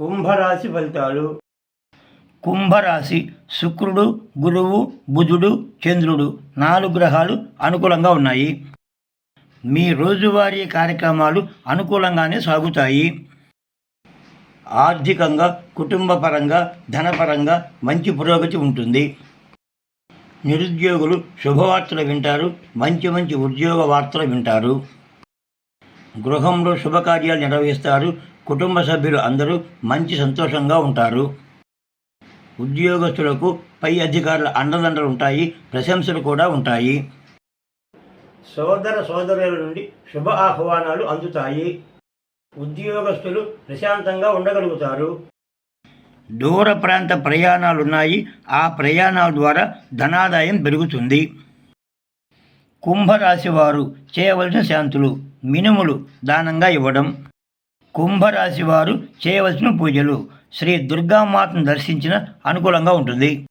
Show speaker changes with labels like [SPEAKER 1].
[SPEAKER 1] కుంభరాశి ఫలితాలు?
[SPEAKER 2] కుంభరాశి శుక్రుడు గురువు బుధుడు చంద్రుడు నాలుగు గ్రహాలు అనుకూలంగా ఉన్నాయి. మీ రోజువారీ కార్యక్రమాలు అనుకూలంగానే సాగుతాయి. ఆర్థికంగా కుటుంబపరంగా ధనపరంగా మంచి పురోగతి ఉంటుంది. నిరుద్యోగులు శుభవార్తలు వింటారు మంచి మంచి ఉద్యోగ వార్తలు వింటారు. గృహంలో శుభకార్యాలు నిర్వహిస్తారు కుటుంబ సభ్యులు అందరూ మంచి సంతోషంగా ఉంటారు. ఉద్యోగస్తులకు పై అధికారుల అండదండలు ఉంటాయి ప్రశంసలు కూడా ఉంటాయి.
[SPEAKER 1] సోదర సోదరుల నుండి శుభ ఆహ్వానాలు అందుతాయి. ఉద్యోగస్తులు ప్రశాంతంగా ఉండగలుగుతారు.
[SPEAKER 2] దూర ప్రాంత ప్రయాణాలు ఉన్నాయి ఆ ప్రయాణాల ద్వారా ధనాదాయం పెరుగుతుంది. కుంభరాశి వారు చేయవలసిన శాంతులు మినుములు దానంగా ఇవ్వడం. కుంభరాశి వారు చేయవలసిన పూజలు. శ్రీ దుర్గామాతను దర్శించిన అనుకూలంగా ఉంటుంది.